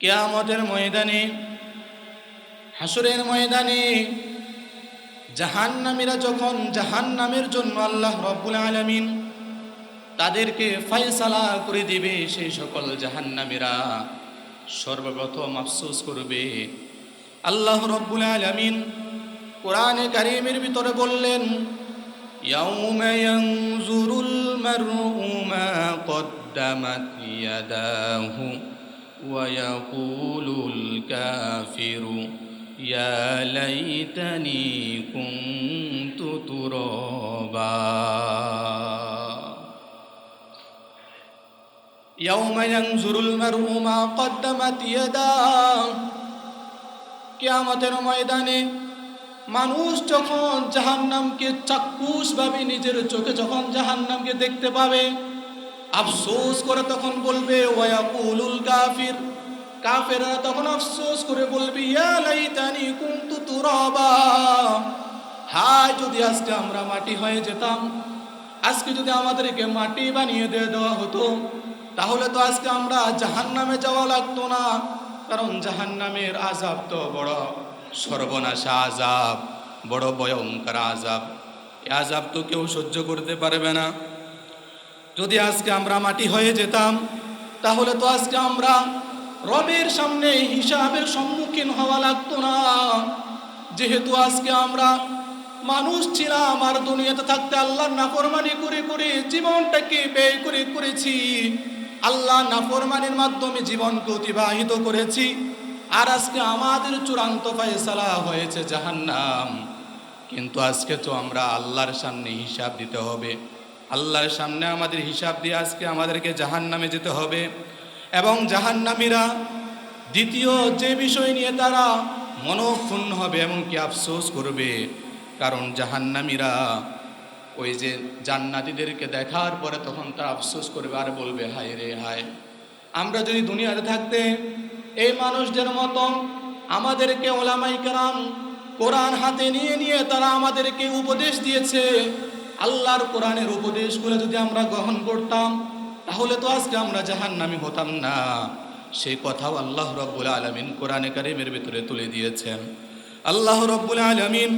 কেয়ামতের ময়দানে হাসুরের ময়দানে জাহান্নামীরা যখন জাহান্নামের জন্য আল্লাহ রব্বুল আলামিন তাদেরকে ফায়সালা করে দিবে সেই সকল জাহান্নামীরা সর্বপ্রথম আফসোস করবে আল্লাহ রব্বুল আলামিন কোরআনে কারিমের ভিতরে বললেন يوم ينظر المرء ما قدمت يداه ويقول الكافر يا ليتني كنت ترابا يوم ينظر المرء ما قدمت يداه কিয়ামতের ময়দানে মানুষ যখন জাহান্নামকে চাক্ষুষ ভাবে নিজের চোখে যখন জাহান্নামকে দেখতে পাবে আফসোস করে তখন বলবে ওয়াকুলুল কাফেররা তখন আফসোস করে বলবে হায়, যদি আজকে আমরা মাটি হয়ে যেতাম, আজকে যদি আমাদেরকে মাটি বানিয়ে দিয়ে দেওয়া হতো, তাহলে তো আজকে আমরা জাহান্নামে যাওয়া লাগতো না, কারণ জাহান্নামের আজাব তো বড় সর্বনাশা আজাব বড় ভয়ঙ্কর আজাব এই আজাব তো কেউ সহ্য করতে পারবে না। যদি আজকে আমরা মাটি হয়ে যেতাম, তাহলে তো আজকে আমরা রবের সামনে হিসাবের সম্মুখীন হওয়া লাগতো না। যেহেতু আজকে আমরা মানুষ ছিলাম আর দুনিয়াতে থাকতে আল্লাহর নাফরমানি করে করে জীবনটাকে ব্যয় করে করেছি, আল্লাহ নাফরমানির মাধ্যমে জীবনকে অতিবাহিত করেছি, আর আজকে আমাদের চূড়ান্ত ফয়সালা হয়েছে জাহান্নাম। কিন্তু আজকে তো আমরা আল্লাহর সামনে হিসাব দিতে হবে। আল্লাহর সামনে আমাদের হিসাব দিয়ে আজকে আমাদেরকে জাহান্নামে যেতে হবে। এবং জাহান্নামীরা দ্বিতীয় যে বিষয় নিয়ে তারা মনক্ষুণ্ণ হবে এবং কি আফসোস করবে, কারণ জাহান্নামীরা ওই যে জান্নাতীদেরকে দেখার পরে তখন তারা আফসোস করবে, আর বলবে, হায় রে, হায়। আমরা যদি দুনিয়াতে থাকতে এই মানুষদের মতো আমাদেরকে ওলামাই কারাম কোরআন হাতে নিয়ে নিয়ে তারা আমাদেরকে উপদেশ দিয়েছে আল্লাহর কোরআনের উপদেশগুলো যদি আমরা গ্রহণ করতাম তাহলে তো আজকে আমরা জাহান্নামী হতাম না সেই কথাও আল্লাহ রব্বুল আলমিন কোরআনে কারিমের ভিতরে তুলে দিয়েছেন আল্লাহ রব্বুল আলমিন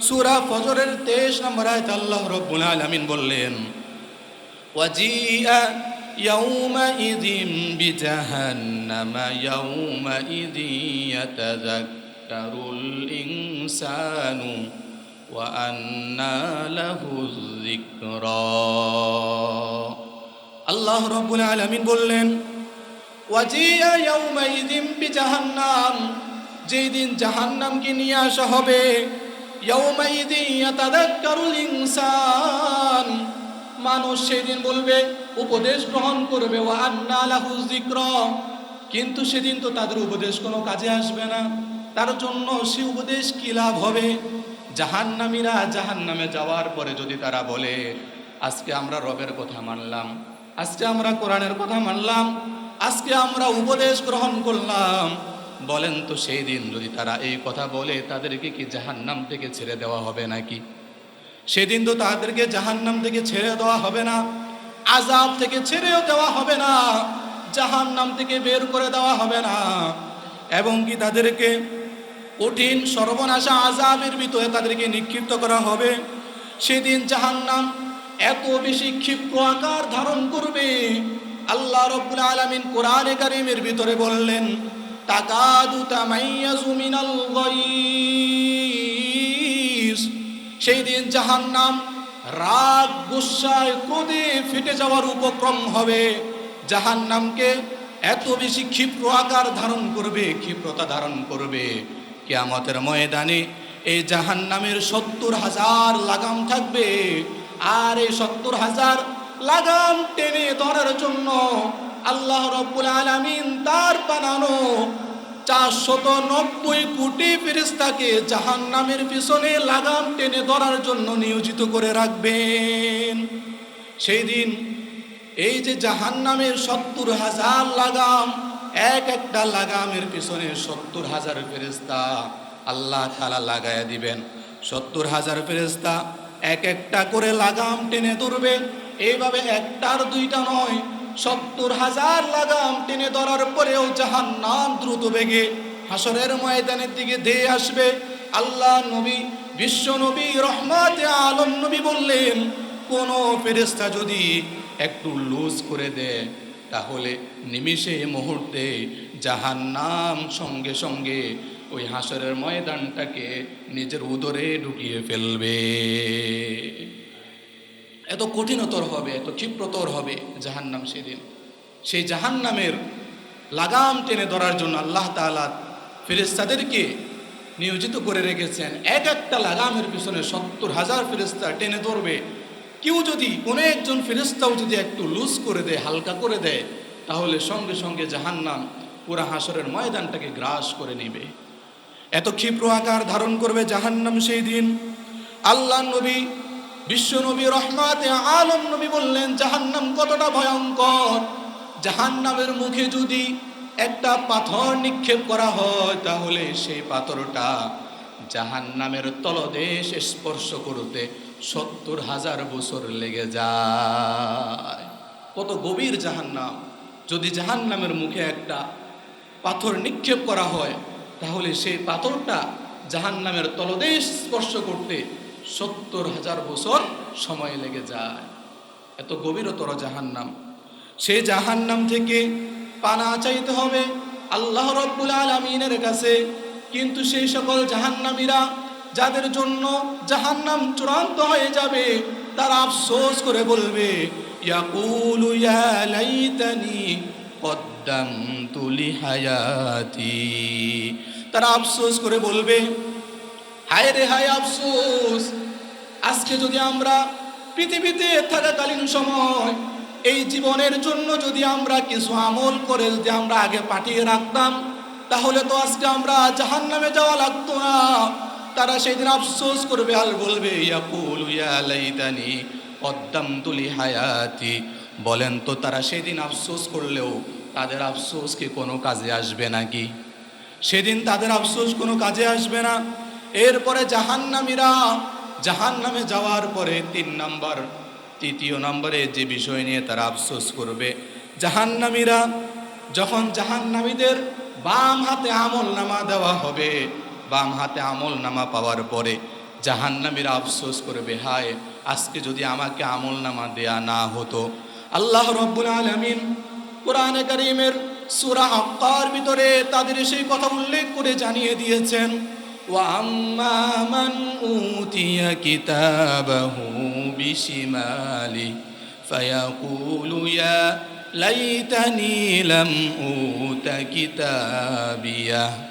সুরা ফজরের তেইশ নম্বর আয়তে আল্লাহ রব্বুল আলমিন বললেন وجيء يومئذ بجهنم يومئذ يتذكر الإنسان وأنى له الذكرى আল্লাহ রব্বুল আলমিন বললেন বিজাহান্নাম যেই জাহান্নামকে নিয়ে আসা হবে মানুষ সেদিন বলবে, উপদেশ গ্রহণ করবে ওয়া আন্না লাহু কিন্তু সেদিন তো তাদের উপদেশ কোনো কাজে আসবে না। তার জন্য সে উপদেশ কি লাভ হবে? জাহান্নামীরা জাহান্নামে যাওয়ার পরে যদি তারা বলে, আজকে আমরা রবের কথা মানলাম, আজকে আমরা কোরআনের কথা মানলাম, আজকে আমরা উপদেশ গ্রহণ করলাম। বলেন তো সেই দিন যদি তারা এই কথা বলে, তাদেরকে কি জাহান্নাম থেকে ছেড়ে দেওয়া হবে নাকি? সেদিন তো তাদেরকে জাহান্নাম থেকে ছেড়ে দেওয়া হবে না আজাব থেকে ছেড়েও দেওয়া হবে না, জাহান্নাম থেকে বের করে দেওয়া হবে না। এবং কি তাদেরকে কঠিন সর্বনাশা আজাবের ভিতরে তাদেরকে নিক্ষিপ্ত করা হবে। সেদিন জাহান্নাম এত বেশি ক্ষিপ্র আকার ধারণ করবে। আল্লাহ রব্বুল আলামিন কোরআনে কারিমের ভিতরে বললেন সেই দিন জাহান্নাম রাগ গুসায় ক্রোধে ফেটে যাওয়ার উপক্রম হবে। জাহান্নামকে এত বেশি ক্ষিপ্র আকার ধারণ করবে, ক্ষিপ্রতা ধারণ করবে। কেয়ামতের ময়দানে এই জাহান্নামের সত্তর হাজার লাগাম থাকবে। আর এই সত্তর হাজার লাগাম টেনে ধরার জন্য আল্লাহ রব্বুল আলামিন তার বানানো চারশত নব্বই কোটি ফেরেস্তাকে জাহান নামের পিছনে লাগাম টেনে ধরার জন্য নিয়োজিত করে রাখবেন। সেই দিন এই যে জাহান নামের সত্তর হাজার লাগাম এক একটা লাগামের পিছনে সত্তর হাজার ফেরেস্তা আল্লাহ তালা লাগাইয়া দিবেন। সত্তর হাজার ফেরেস্তা এক একটা করে লাগাম টেনে ধরবে। এইভাবে একটার দুইটা নয়, সত্তর হাজার লাগাম টেনে ধরার পরেও জাহান নাম দ্রুত বেগে হাসরের ময়দানের দিকে ধেয়ে আসবে। আল্লাহ নবী, বিশ্ব নবী, রহমাতে আলম নবী বললেন, কোন ফেরেস্তা যদি একটু লুজ করে দেয় তাহলে নিমিষে মুহূর্তে জাহান্নাম সঙ্গে সঙ্গে ওই হাসরের ময়দানটাকে নিজের উদরে ঢুকিয়ে ফেলবে। এত কঠিনতর হবে, এত ক্ষিপ্রতর হবে জাহান্নাম সেদিন। সেই জাহান্নামের লাগাম টেনে ধরার জন্য আল্লাহ তাআলা ফেরেস্তাদেরকে নিয়োজিত করে রেখেছেন। এক একটা লাগামের পিছনে সত্তর হাজার ফেরেস্তা টেনে ধরবে। কেউ যদি কোনো একজন ফেরেস্তাও যদি একটু লুজ করে দেয়, হালকা করে দেয়, তাহলে সঙ্গে সঙ্গে জাহান্নাম পুরা হাসরের ময়দানটাকে গ্রাস করে নেবে। এত ক্ষিপ্র আকার ধারণ করবে জাহান্নাম সেই দিন। আল্লাহ নবী, বিশ্ব নবী, রহমাতে আলম নবী বললেন, জাহান্নাম কতটা ভয়ঙ্কর। জাহান্নামের মুখে যদি একটা পাথর নিক্ষেপ করা হয়, তাহলে সেই পাথরটা জাহান্নামের তলদেশ স্পর্শ করতে সত্তর হাজার বছর লেগে যায়। কত গভীর জাহান্নাম। যদি জাহান্নামের মুখে একটা পাথর নিক্ষেপ করা হয়, তাহলে সেই পাথরটা জাহান্নামের তলদেশ স্পর্শ করতে সত্তর হাজার বছর সময় লেগে যায়। এত গভীরতর জাহান্নাম। সেই জাহান্নাম থেকে পানা চাইতে হবে আল্লাহ রব্বুল আলমিনের কাছে। কিন্তু সেই সকল জাহান্নামীরা যাদের জন্য জাহান্নাম চূড়ান্ত হয়ে যাবে, তারা আফসোস করে বলবে, ইয়াকুলু ইয়া লাইতানি লিহায়াতি তারা আফসোস করে বলবে, হায় রে, হায়, আফসোস! আজকে যদি আমরা পৃথিবীতে থাকাকালীন সময় এই জীবনের জন্য যদি আমরা কিছু আমল করে যদি আমরা আগে পাঠিয়ে রাখতাম, তাহলে তো আজকে আমরা জাহান নামে যাওয়া লাগতো। তারা সেদিন আফসোস করবে আর বলবে, ইয়াকুল ইয়া কদ্দামতু লিহায়াতি। বলেন তো, তারা সেদিন আফসোস করলেও তাদের আফসোস কি কোনো কাজে আসবে নাকি? সেদিন তাদের আফসোস কোনো কাজে আসবে না। এরপরে জাহান্নামীরা জাহান নামে যাওয়ার পরে তিন নাম্বার, তৃতীয় নম্বরে যে বিষয় নিয়ে তারা আফসোস করবে, জাহান্নামীরা যখন জাহান্নামীদের বাম হাতে আমল নামা দেওয়া হবে বাম হাতে আমল নামা পাওয়ার পরে জাহান্নামীরা আফসোস করবে, হায়, আজকে যদি আমাকে আমল নামা দেয়া না হতো। আল্লাহ রব্বুল আলমিন কোরআনে করিমের সুরা আক্কার ভিতরে তাদের সেই কথা উল্লেখ করে জানিয়ে দিয়েছেন উতিয়া লাইতানি লাম উতা কিতাবিয়া।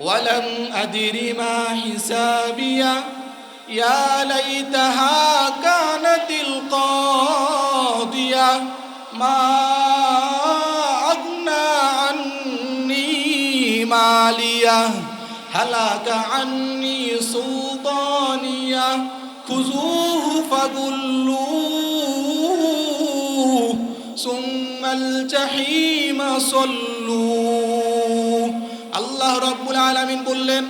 ولم أدر ما حسابيه يا ليتها كانت القاضية. ما أغنى عني مالية. هلك عني سلطانية. خذوه فغلوه ثم الجحيم صلوه. আল্লাহ রব্বুল আলামিন বললেন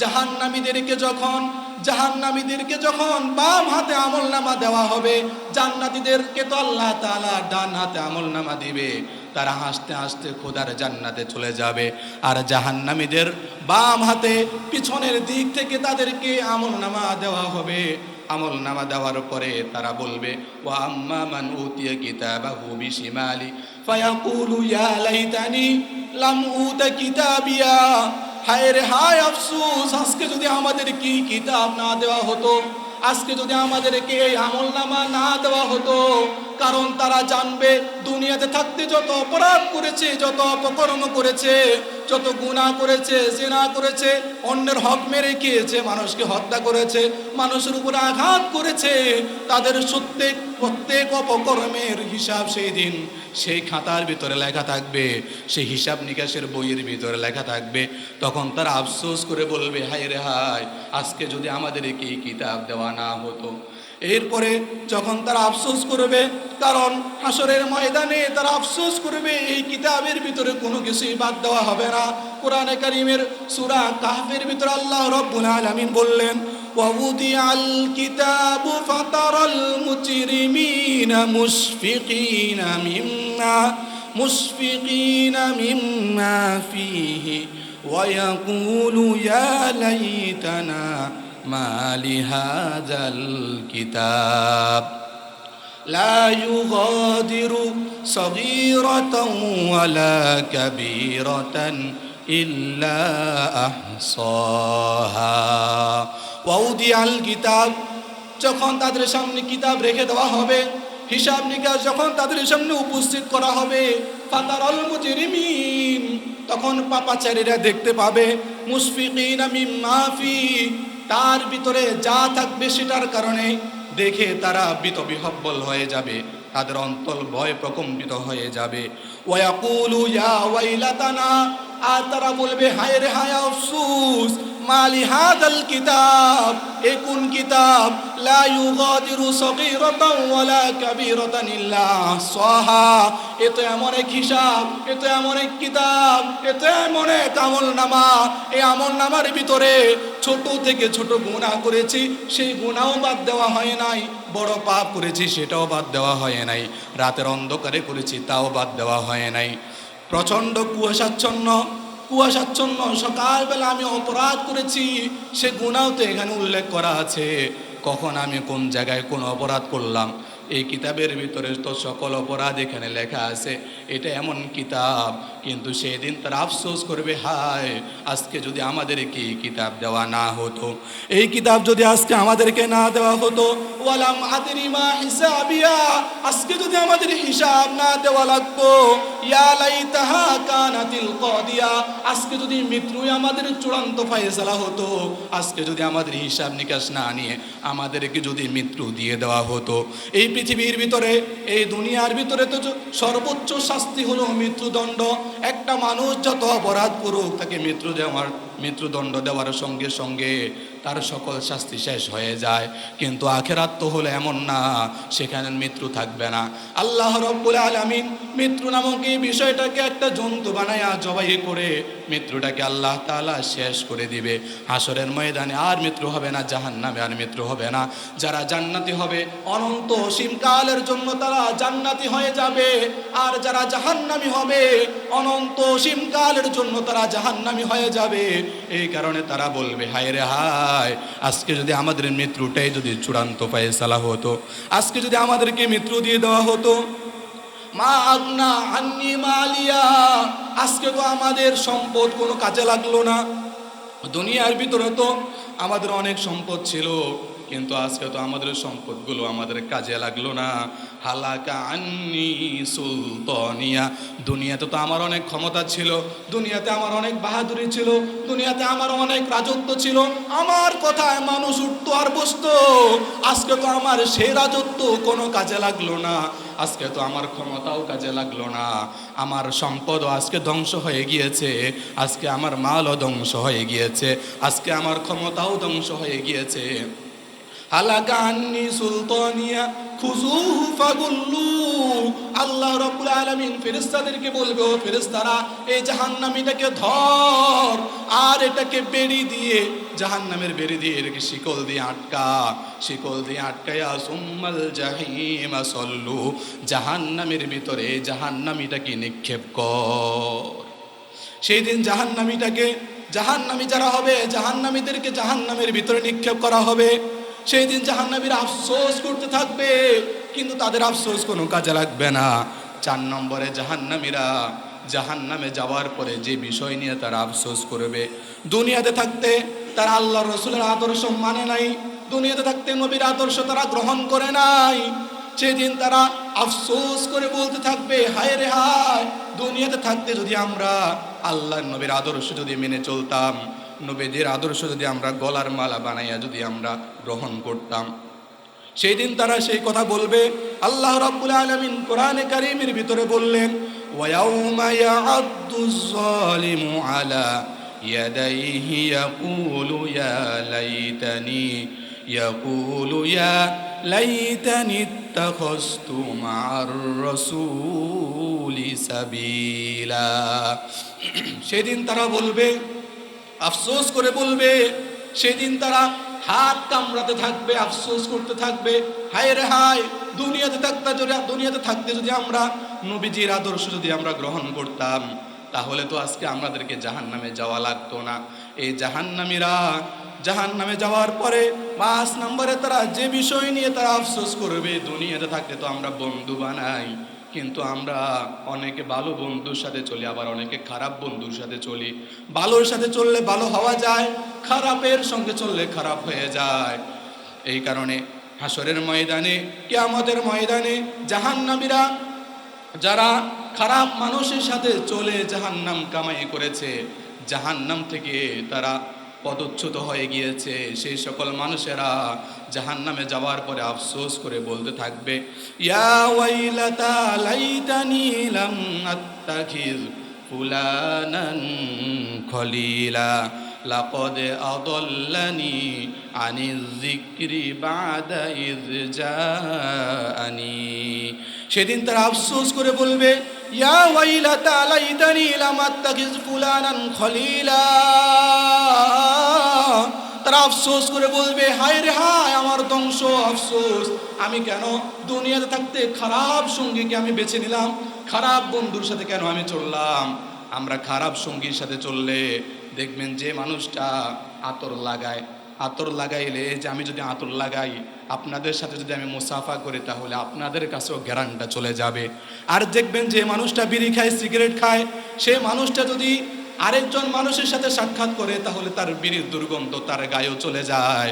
জাহান্নামীদেরকে যখন জাহান্নামীদেরকে যখন বাম হাতে আমল নামা দেওয়া হবে, জান্নাতীদেরকে তো আল্লাহ তাআলা ডান হাতে আমল নামা দিবে। তারা হাসতে হাসতে খোদার জান্নাতে চলে যাবে। আর জাহান্নামীদের বাম হাতে পিছনের দিক থেকে তাদেরকে আমল নামা দেওয়া হবে। আমল নামা দেওয়ার পরে তারা বলবে ও আম্মা মান উতিয়া কিতাবা হুবি শিমালি ফায়াকুলু, ইয়া লাম উতা কিতাবিয়া। হায় রে, হায় আফসুস, আজকে যদি আমাদের কি কিতাব না দেওয়া হতো? আজকে যদি আমাদেরকে আমল নামা না দেওয়া হতো? কারণ তারা জানবে, দুনিয়াতে থাকতে যত অপরাধ করেছে, যত অপকর্ম করেছে, যত গুণা করেছে, জেনা করেছে, অন্যের হক মেরে খেয়েছে মানুষকে হত্যা করেছে, মানুষের উপরে আঘাত করেছে, তাদের প্রত্যেক প্রত্যেক অপকর্মের হিসাব সেই দিন, সেই খাতার ভিতরে লেখা থাকবে, সেই হিসাব নিকাশের বইয়ের ভিতরে লেখা থাকবে। তখন তারা আফসোস করে বলবে, হায় রে হায়, আজকে যদি আমাদেরকে এই কিতাব দেওয়া না হতো? এরপরে যখন তারা আফসোস করবে কারণ হাসরের ময়দানে তারা আফসোস করবে এই কিতাবের ভিতরে কোনো কিছুই বাদ দেওয়া হবে না কোরআনে কারিমের সুরা কাহফের ভিতরে আল্লাহ রব্বুল আলামিন বললেন ووضع الكتاب فترى المجرمين مشفقين مما مشفقين مما فيه ويقول يا ليتنا মালিহাজাল কিতাব। লা ইউগাদিরু সগীরাতাও ওয়ালা কাবীরাতান ইল্লা আহসাহা। ওয়াউদিয়াল কিতাব, যখন তাদের সামনে কিতাব রেখে দেওয়া হবে, হিসাব নিকাশ যখন তাদের সামনে উপস্থিত করা হবে, ফাতারল মুজরিমিন, তখন পাপাচারীরা দেখতে পাবে, মুশফিকিনা মিম্মা ফি তার ভিতরে যা থাকবে সেটার কারণে দেখে তারা বিতবিহব্বল হয়ে যাবে। তাদের অন্তল ভয় প্রকম্পিত হয়ে যাবে। ওয়া ওয়াকুলু ইয়া ওয়াইলাতানা, আর তারা বলবে, হায় রে হায়, আফসুস মালি হাদাল কিতাব এ কোন কিতাব, লা ইউগাদিরু সগীরাতাও ওয়ালা কাবীরাতান ইল্লা আহসাহা। এ তো এমন এক হিসাব, এ এমন এক কিতাব, এ এমন এক আমল নামা। এই আমল নামার ভিতরে ছোট থেকে ছোট গুনাহ করেছি, সেই গুনাহও বাদ দেওয়া হয় নাই। বড় পাপ করেছি, সেটাও বাদ দেওয়া হয় নাই। রাতের অন্ধকারে করেছি, তাও বাদ দেওয়া হয় নাই। প্রচণ্ড কুয়াশাচ্ছন্ন কুয়াশাচ্ছন্ন। সকালবেলা আমি অপরাধ করেছি। সে গুণাও তো এখানে উল্লেখ করা আছে। কখন আমি কোন জায়গায় কোন অপরাধ করলাম? এই কিতাবের ভিতরে তো সকল অপরাধ এখানে লেখা আছে। এটা এমন কিতাব কিন্তু সেদিন তারা আফসোস করবে, হায়, আজকে যদি আমাদেরকে এই কিতাব দেওয়া না হতো। এই কিতাব যদি আজকে আমাদেরকে না দেওয়া হতো, ওয়ালাম আদরিমা হিসাবিয়া, আজকে যদি আমাদের হিসাব না দেওয়া লাগতো, ইয়া লাইতাহা কানাতিল কদিয়া, আজকে যদি মৃত্যুই আমাদের চূড়ান্ত ফয়সালা হতো, আজকে যদি আমাদের হিসাব নিকাশ না নিয়ে আমাদেরকে যদি মৃত্যু দিয়ে দেওয়া হতো। এই পৃথিবীর ভিতরে, এই দুনিয়ার ভিতরে তো সর্বোচ্চ শাস্তি হলো মৃত্যুদণ্ড। একটা মানুষ যত অপরাধ করুক তাকে মৃত্যু দেওয়ার মৃত্যুদণ্ড দেওয়ার সঙ্গে সঙ্গে তার সকল শাস্তি শেষ হয়ে যায়। কিন্তু আখেরাত তো হলো এমন না, সেখানে মৃত্যু থাকবে না। আল্লাহ রব্বুল আলামিন মৃত্যু নামক এই বিষয়টাকে একটা জন্তু বানায়া জবাই করে মৃত্যুটাকে আল্লাহ তাআলা শেষ করে দিবে। হাসরের ময়দানে আর মৃত্যু হবে না, জাহান্নামে আর মৃত্যু হবে না। যারা জান্নাতি হবে, অনন্ত অসীমকালের জন্য তারা জান্নাতি হয়ে যাবে। আর যারা জাহান্নামি হবে, অনন্ত অসীমকালের জন্য তারা জাহান্নামি হয়ে যাবে। এই কারণে তারা বলবে, হায় রে হায়! আজকে যদি আমাদের মৃত্যুটাই যদি চূড়ান্ত ফয়সালা হতো, আজকে যদি আমাদেরকে মৃত্যু দিয়ে দেওয়া হতো, মা আগনা আন্নি মালিয়া, আজকে তো আমাদের সম্পদ কোনো কাজে লাগল না। দুনিয়ার ভিতরে তো আমাদের অনেক সম্পদ ছিল। কিন্তু আজকে তো আমাদের সম্পদগুলো আমাদের কাজে লাগল না। হালাকা আন্নি সুলতানিয়া, দুনিয়াতে তো আমার অনেক ক্ষমতা ছিল, দুনিয়াতে আমার অনেক বাহাদুরি ছিল, দুনিয়াতে আমার অনেক রাজত্ব ছিল, আমার কথায় মানুষ উঠতো আর বসতো। আজকে তো আমার সেই রাজত্ব কোনো কাজে লাগল না, আজকে তো আমার ক্ষমতাও কাজে লাগল না। আমার সম্পদও আজকে ধ্বংস হয়ে গিয়েছে, আজকে আমার মালও ধ্বংস হয়ে গিয়েছে, আজকে আমার ক্ষমতাও ধ্বংস হয়ে গিয়েছে। হালাকা আন্নি সুলতানিয়া খুজুহু ফাগুল্লু। আল্লাহ রাব্বুল আলামিন ফেরেশতাদেরকে বলবে, ও ফেরেশতারা, এই জাহান্নামীটাকে ধর, আর এটাকে বেড়ি দিয়ে, জাহান্নামের বেড়ি দিয়ে এটাকে শিকল দিয়ে আটকা, শিকল দিয়ে আটকায়া সুম্মাল জাহিমা সল্লু, জাহান্নামের ভিতরে জাহান্নামীটাকে নিক্ষেপ কর। সেই দিন জাহান্নামীটাকে, জাহান্নামী যারা হবে, জাহান্নামীদেরকে জাহান্নামের ভিতরে নিক্ষেপ করা হবে। সেই দিন জাহান্নামীরা আফসোস করতে থাকবে, কিন্তু তাদের আফসোস কোনো কাজে লাগবে না। চার নম্বরে জাহান্নামীরা জাহান্নামে যাওয়ার পরে যে বিষয় নিয়ে তারা আফসোস করবে, দুনিয়াতে থাকতে তারা আল্লাহ রসুলের আদর্শ মানে নাই, দুনিয়াতে থাকতে নবীর আদর্শ তারা গ্রহণ করে নাই। সেদিন তারা আফসোস করে বলতে থাকবে, হায় রে হায়, দুনিয়াতে থাকতে যদি আমরা আল্লাহর নবীর আদর্শ যদি মেনে চলতাম, নবীদের আদর্শ যদি আমরা গলার মালা বানাইয়া যদি আমরা গ্রহণ করতাম। সেই দিন তারা সেই কথা বলবে। আল্লাহ রাব্বুল আলামিন কোরআনে কারীমের ভিতরে বললেন, ওয়ায়াউমা ইয়া'আদ্দুজ জালিমু আলা ইয়াদাইহি ইয়াকুলু ইয়া লাইতানি, ইয়াকুলু ইয়া লাইতানি ইত্তাখাযতু মা'আর রাসূলি সাবিলা। সেদিন তারা বলবে, আফসোস করে বলবে সেদিন তারা হাত কামড়াতে থাকবে, আফসোস করতে থাকবে। হায় রে হায়, দুনিয়াতে থাকতে যদি দুনিয়াতে থাকতে যদি আমরা নবীজির আদর্শ যদি আমরা গ্রহণ করতাম, তাহলে তো আজকে আমাদেরকে জাহান নামে যাওয়া লাগতো না। এই জাহান্নামীরা জাহান নামে যাওয়ার পরে পাঁচ নম্বরে তারা যে বিষয় নিয়ে তারা আফসোস করবে, দুনিয়াতে থাকতে তো আমরা বন্ধু বানাই। কিন্তু আমরা অনেকে ভালো বন্ধুর সাথে চলি, আবার অনেকে খারাপ বন্ধুর সাথে চলি। ভালোর সাথে চললে ভালো হওয়া যায়, খারাপের সঙ্গে চললে খারাপ হয়ে যায়। এই কারণে হাসরের ময়দানে, কেয়ামতের ময়দানে জাহান্নামীরা যারা খারাপ মানুষের সাথে চলে জাহান্নাম কামাই করেছে, জাহান্নাম থেকে তারা পদচ্যুত হয়ে গিয়েছে। সেই সকল মানুষেরা জাহান্নামে যাওয়ার পরে আফসোস করে বলতে থাকবে, ইয়া ওয়াইলাতা জাআনি। সেদিন তারা আফসোস করে বলবে, ইয়া ওয়াইলাতা লাইতানি লাম আত্তাখিজ ফুলানান খলিলা। তারা আফসোস করে বলবে, হায় রে হায়, আমার ধ্বংস, আফসোস। আমি কেন দুনিয়াতে থাকতে খারাপ সঙ্গীকে আমি বেছে নিলাম? খারাপ বন্ধুর সাথে কেন আমি চললাম? আমরা খারাপ সঙ্গীর সাথে চললে দেখবেন যে মানুষটা আতর লাগায়। আতর লাগাইলে যে আমি যদি আতর লাগাই, আপনাদের সাথে যদি আমি মুসাফা করি, তাহলে আপনাদের কাছেও গ্যারান্টা চলে যাবে। আর দেখবেন যে মানুষটা বিড়ি খায়, সিগারেট খায়, সে মানুষটা যদি আরেকজন মানুষের সাথে সাক্ষাৎ করে তাহলে তার বিড়ির দুর্গন্ধ তার গায়েও চলে যায়।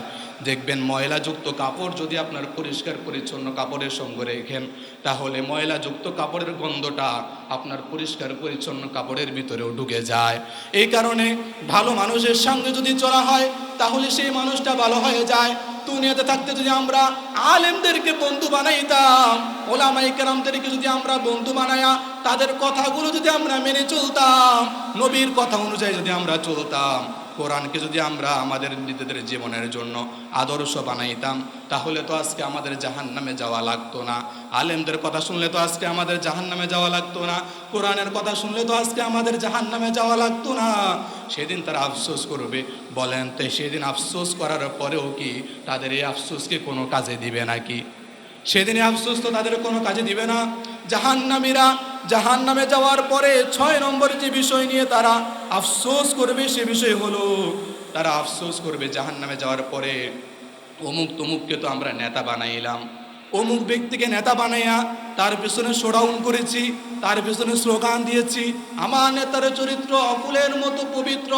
দেখবেন ময়লাযুক্ত কাপড় যদি আপনার পরিষ্কার পরিচ্ছন্ন কাপড়ের সঙ্গে রেখেন, তাহলে ময়লাযুক্ত কাপড়ের গন্ধটা আপনার পরিষ্কার পরিচ্ছন্ন কাপড়ের ভিতরেও ঢুকে যায়। এই কারণে ভালো মানুষের সঙ্গে যদি চলা হয়, তাহলে সেই মানুষটা ভালো হয়ে যায়। দুনিয়াতে থাকতে যদি আমরা আলেমদেরকে বন্ধু বানাইতাম ওলামাই কেরামদেরকে যদি আমরা বন্ধু বানায়া, তাদের কথাগুলো যদি আমরা মেনে চলতাম, নবীর কথা অনুযায়ী যদি আমরা চলতাম কোরআনকে যদি আমরা আমাদের নিজেদের জীবনের জন্য আদর্শ বানাইতাম, তাহলে তো আজকে আমাদের জাহান নামে যাওয়া লাগতো না। আলেমদের কথা শুনলে তো আজকে আমাদের জাহান নামে যাওয়া লাগতো না। কোরআনের কথা শুনলে তো আজকে আমাদের জাহান নামে যাওয়া লাগতো না। সেদিন তারা আফসোস করবে। বলেন তো, সেদিন আফসোস করার পরেও কি তাদের এই আফসোসকে কোনো কাজে দিবে নাকি? সেদিনে আফসোস তো তাদের কোনো কাজে দিবে না। জাহান্নামীরা জাহান নামে যাওয়ার পরে ছয় নম্বর যে বিষয় নিয়ে তারা আফসোস করবে, সে বিষয় হলো তারা আফসোস করবে জাহান নামে যাওয়ার পরে, অমুক তমুককে তো আমরা নেতা বানাইলাম। অমুক ব্যক্তিকে নেতা বানাইয়া তার পেছনে শোডাউন করেছি, তার পেছনে স্লোগান দিয়েছি, আমার নেতার চরিত্র অকুলের মতো পবিত্র।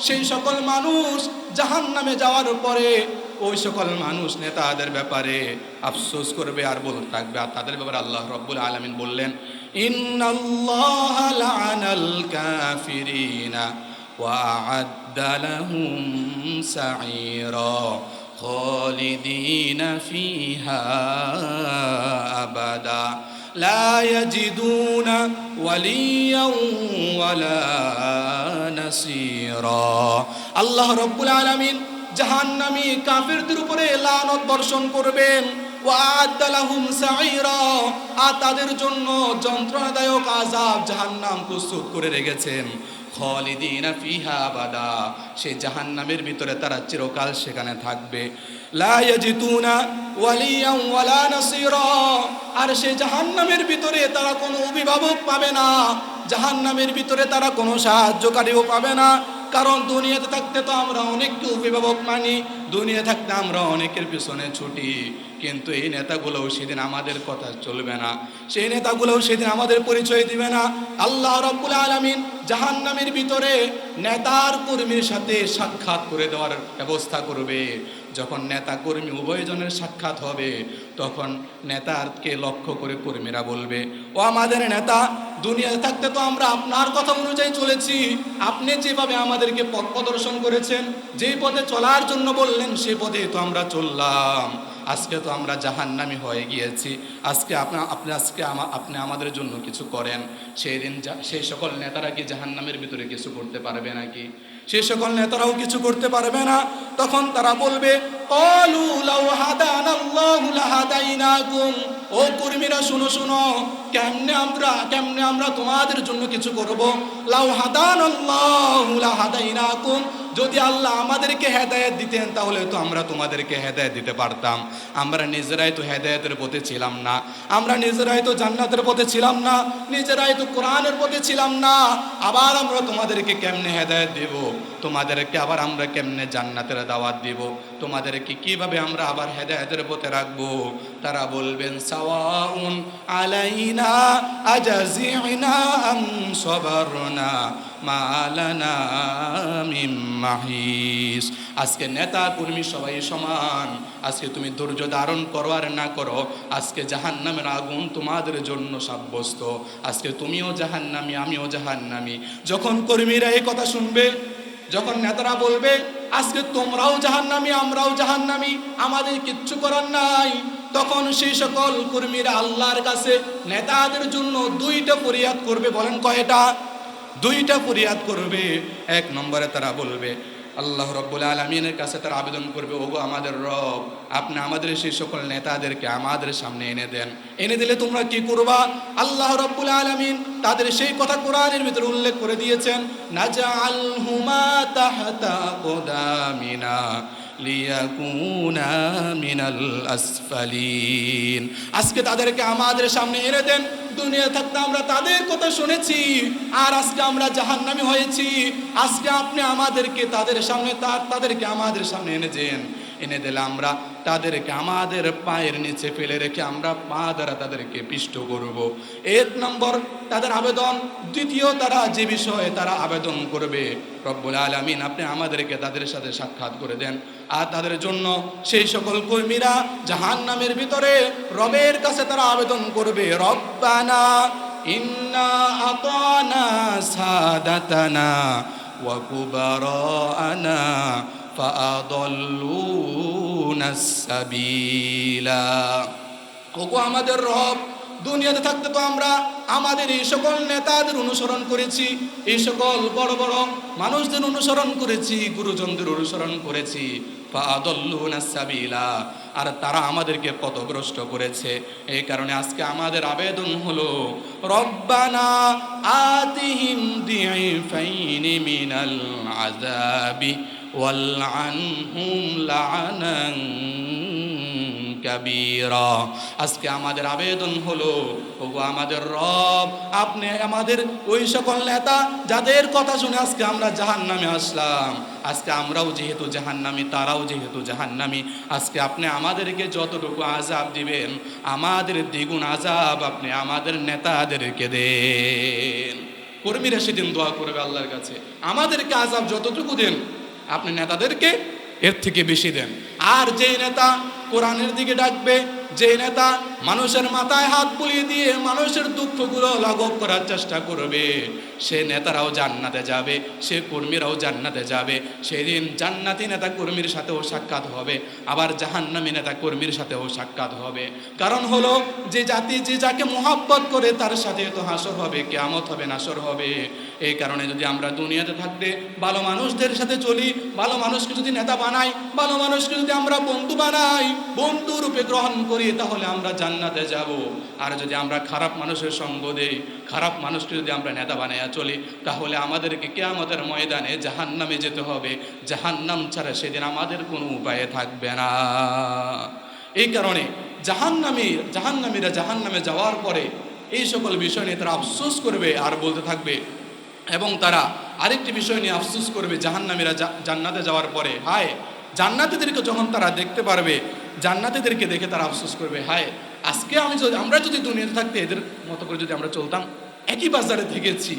সেই সকল মানুষ জাহান নামে যাওয়ার পরে ওই সকল মানুষ নেতাদের ব্যাপারে আফসোস করবে আর বলতে থাকবে। আর তাদের ব্যাপারে আল্লাহ রব্বুল আলমিন বললেন ইন্নাল্লাহ লাআনাল কাফিরিনা وأعد لهم سعيرا خالدين فيها أبدا لا يجدون وليا ولا نصيرا الله رب العالمين জাহান্নামী কাফিরদের উপরে লানত বর্ষণ করবেন ওয়াদালাহুম সাইরা আর তাদের জন্য যন্ত্রণাদায়ক আযাব জাহান্নাম প্রস্তুত করে রেখেছেন। খলিদিনা ফিহা আবাদা। সেই জাহান্নামের ভিতরে তারা চিরকাল সেখানে থাকবে। লা ইয়াজিতুনা ওয়ালিয়ান ওয়ালা নাসিরা। আর সেই জাহান্নামের ভিতরে তারা কোনো অভিভাবক পাবে না। জাহান্নামের ভিতরে তারা কোনো সাহায্যকারীও পাবে না। কারণ দুনিয়াতে থাকতে তো আমরা অনেককে অভিভাবক মানি দুনিয়া থাকতে আমরা অনেকের পিছনে ছুটি। কিন্তু এই নেতাগুলোও সেদিন আমাদের কথা চলবে না। সেই নেতাগুলোও সেদিন আমাদের পরিচয় দিবে না। আল্লাহ রব্বুল আলমিন জাহান্নামের ভিতরে নেতার কর্মীর সাথে সাক্ষাৎ করে দেওয়ার ব্যবস্থা করবে। যখন নেতা কর্মী উভয়জনের সাক্ষাৎ হবে, তখন নেতাকে লক্ষ্য করে কর্মীরা বলবে, ও আমাদের নেতা, দুনিয়ায় থাকতে তো আমরা আপনার কথা অনুযায়ী চলেছি। আপনি যেভাবে আমাদেরকে পথ প্রদর্শন করেছেন, যেই পথে চলার জন্য বললেন, সে পথে তো আমরা চললাম। আজকে তো আমরা জাহান্নামি হয়ে গিয়েছি। আজকে আপনার আপনি আজকে আপনি আমাদের জন্য কিছু করেন। সেই দিন সেই সকল নেতারা কি জাহান্নামের ভিতরে কিছু করতে পারবে নাকি? সেই সকল নেতারাও কিছু করতে পারবে না। তখন তারা বলবে। ও কর্মীরা, শুনো শুনো, কেমনে আমরা কেমনে আমরা তোমাদের জন্য কিছু করব? লাউ লাহাদাইনাকুম। যদি আল্লাহ আমাদেরকে হেদায়ত দিতেন, তাহলে তো আমরা তোমাদেরকে হেদায়ত দিতে পারতাম। আমরা নিজেরাই তো হেদায়তের পথে ছিলাম না। আমরা নিজেরাই তো জান্নাতের পথে ছিলাম না। নিজেরাই তো কোরআনের পথে ছিলাম না। আবার আমরা তোমাদেরকে কেমনে হেদায়ত দেব? তোমাদেরকে আবার আমরা কেমনে জান্নাতের দাওয়াত দিব? তোমাদেরকে কীভাবে আমরা আবার হেদায়েতের পথে রাখব? তারা বলবেন, সাওয়াউন আলাইনা আজাজিনা আম সবারনা মালানা মিম মাহিস। আজকে নেতা কর্মী সবাই সমান। আজকে তুমি ধৈর্য ধারণ করো আর না করো, আজকে জাহান্নামের আগুন তোমাদের জন্য সাব্যস্ত। আজকে তুমিও জাহান্নামি, আমিও জাহান্নামি। যখন কর্মীরা এই কথা শুনবে, যখন নেতারা বলবে আজকে তোমরাও জাহান্নামি, আমরাও জাহান্নামি, আমাদের কিচ্ছু করার নাই। তখন সেই সকল কর্মীরা আল্লাহর কাছে নেতাদের জন্য দুইটা ফরিয়াদ করবে, বলেন কয়টা? দুইটা ফরিয়াদ করবে। এক নম্বরে তারা বলবে আল্লাহ রব্বুল আলমিনের কাছে তার আবেদন করবে, ওগো আমাদের রব, আপনি আমাদের সেই সকল নেতাদেরকে আমাদের সামনে এনে দেন। এনে দিলে তোমরা কি করবা? আল্লাহ রব্বুল আলমিন তাদের সেই কথা কোরআনের ভিতরে উল্লেখ করে দিয়েছেন নাজা আল হুমা তাহতা মিনাল আসফালিন। আজকে তাদেরকে আমাদের সামনে এনে দেন। দুনিয়া থাকতে আমরা তাদের কথা শুনেছি, আর আজকে আমরা জাহান্নামী হয়েছি। আজকে আপনি আমাদেরকে তাদের সামনে, তার, তাদেরকে আমাদের সামনে এনেছেন এনে দিলে আমরা তাদেরকে, আমাদের পায়ের নিচে ফেলে রেখে আমরা পা দ্বারা তাদেরকে পিষ্ট করব। এক নম্বর, তাদের আবেদন। দ্বিতীয়, তারা যে বিষয়ে তারা আবেদন করবে, রব্বুল আলমিন আপনি আমাদেরকে তাদের সাথে সাক্ষাৎ করে দেন। আর তাদের জন্য সেই সকল কর্মীরা জাহান নামের ভিতরে রবের কাছে তারা আবেদন করবে, রব্বানা ইন্না আতানা সাদাতানা ওয়াকুবারানা ওগো আমাদের রব, দুনিয়াতে থাকতে তো আমরা আমাদের এই সকল নেতাদের অনুসরণ করেছি, এই সকল বড় বড় মানুষদের অনুসরণ করেছি, গুরুজনদের অনুসরণ করেছি। সাবিলা আর তারা আমাদেরকে পথভ্রষ্ট করেছে। এই কারণে আজকে আমাদের আবেদন হলো, রব্বানা আতিহিম দিআইফাইনি মিনাল আযাবি। ওয়ালআনহুম লাআনান কাবীরা। আজকে আমাদের আবেদন হলো, ওগো আমাদের রব, আপনি আমাদের ওই সকল নেতা, যাদের কথা শুনে আজকে আমরা জাহান্নামে আসলাম। আজকে আমরাও যেহেতু জাহান্নামি, তারাও যেহেতু জাহান্নামি। আজকে আপনি আমাদেরকে যতটুকু আজাব দিবেন, আমাদের দ্বিগুণ আজাব আপনি আমাদের নেতাদেরকে দেন। কর্মীরা সেদিন দোয়া করবে আল্লাহর কাছে। আমাদেরকে আজাব যতটুকু দেন আপনি নেতাদেরকে এর থেকে বেশি দেন। আর যেই নেতা কোরআনের দিকে ডাকবে যে নেতা মানুষের মাথায় হাত বুলিয়ে দিয়ে মানুষের দুঃখগুলো লাঘব করার চেষ্টা করবে। সে নেতারাও জান্নাতে যাবে, সে কর্মীরাও জান্নাতে যাবে। সেদিন জান্নাতি নেতা কর্মীর সাথেও সাক্ষাৎ হবে, আবার জাহান্নামী নেতা কর্মীর সাথেও সাক্ষাৎ হবে। কারণ হলো, যে জাতি যে যাকে মোহাব্বত করে, তার সাথে তো হাসর হবে, কেয়ামত হবে, নাসর হবে। এই কারণে যদি আমরা দুনিয়াতে থাকতে ভালো মানুষদের সাথে চলি, ভালো মানুষকে যদি নেতা বানাই, ভালো মানুষকে যদি আমরা বন্ধু বানাই, বন্ধু রূপে গ্রহণ করি, তাহলে আমরা জান্নাতে যাব। আর যদি আমরা খারাপ মানুষের সঙ্গ দেই, খারাপ মানুষকে যদি আমরা নেতা বানাইয়া চলি, তাহলে আমাদেরকে কেয়ামতের ময়দানে জাহান্নামে যেতে হবে। জাহান্নাম ছাড়া সেদিন আমাদের কোনো উপায়ে থাকবে না। এই কারণে জাহান্নামী, জাহান্নামীরা জাহান্নামে যাওয়ার পরে এই সকল বিষয় নিয়ে তারা আফসোস করবে আর বলতে থাকবে। এবং তারা আরেকটি বিষয় নিয়ে আফসোস করবে, জাহান্নামীরা জান্নাতে যাওয়ার পরে। হায়, জান্নাতিদেরকে যখন তারা দেখতে পারবে, জান্নাতিদেরকে দেখে তারা আফসোস করবে, হায় আজকে আমি যদি আমরা যদি দুনিয়াতে থাকতে এদের মতো করে যদি আমরা চলতাম, একই বাজারে থেকেছি,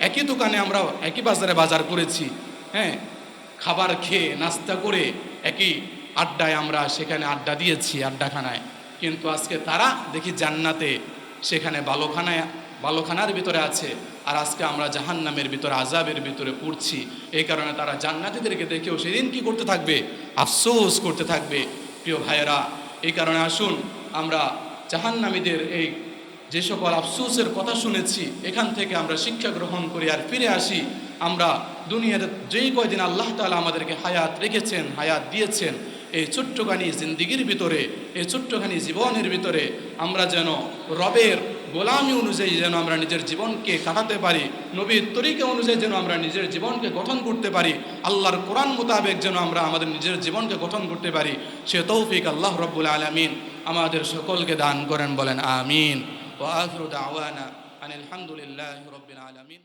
একই দোকানে আমরা একই বাজারে বাজার করেছি হ্যাঁ? খাবার খেয়ে, নাস্তা করে একই আড্ডায় আমরা সেখানে আড্ডা দিয়েছি, আড্ডাখানায়। কিন্তু আজকে তারা দেখি জান্নাতে, সেখানে বালোখানায় বালোখানার ভিতরে আছে। আর আজকে আমরা জাহান নামের ভিতরে আজাবের ভিতরে পড়ছি। এই কারণে তারা জান্নাতিদেরকে দেখেও সেদিন কি করতে থাকবে? আফসোস করতে থাকবে। প্রিয় ভাইয়েরা, এই কারণে আসুন, আমরা জাহান্নামীদের এই যে সকল আফসুসের কথা শুনেছি, এখান থেকে আমরা শিক্ষা গ্রহণ করি আর ফিরে আসি। আমরা দুনিয়ার যেই কয়দিন আল্লাহ তালা আমাদেরকে হায়াত রেখেছেন, হায়াত দিয়েছেন, এই ছোট্টখানি জিন্দিগির ভিতরে, এই ছোট্টখানি জীবনের ভিতরে আমরা যেন রবের গোলামি অনুযায়ী যেন আমরা নিজের জীবনকে কাটাতে পারি, নবীর তরিকা অনুযায়ী যেন আমরা নিজের জীবনকে গঠন করতে পারি, আল্লাহর কোরআন মোতাবেক যেন আমরা আমাদের নিজের জীবনকে গঠন করতে পারি, সে তৌফিক আল্লাহ রব্বুল আলমিন আমাদের সকলকে দান করেন বলেন, আমিন। ও আখরুদ আওয়ানা আনিল আলমিন।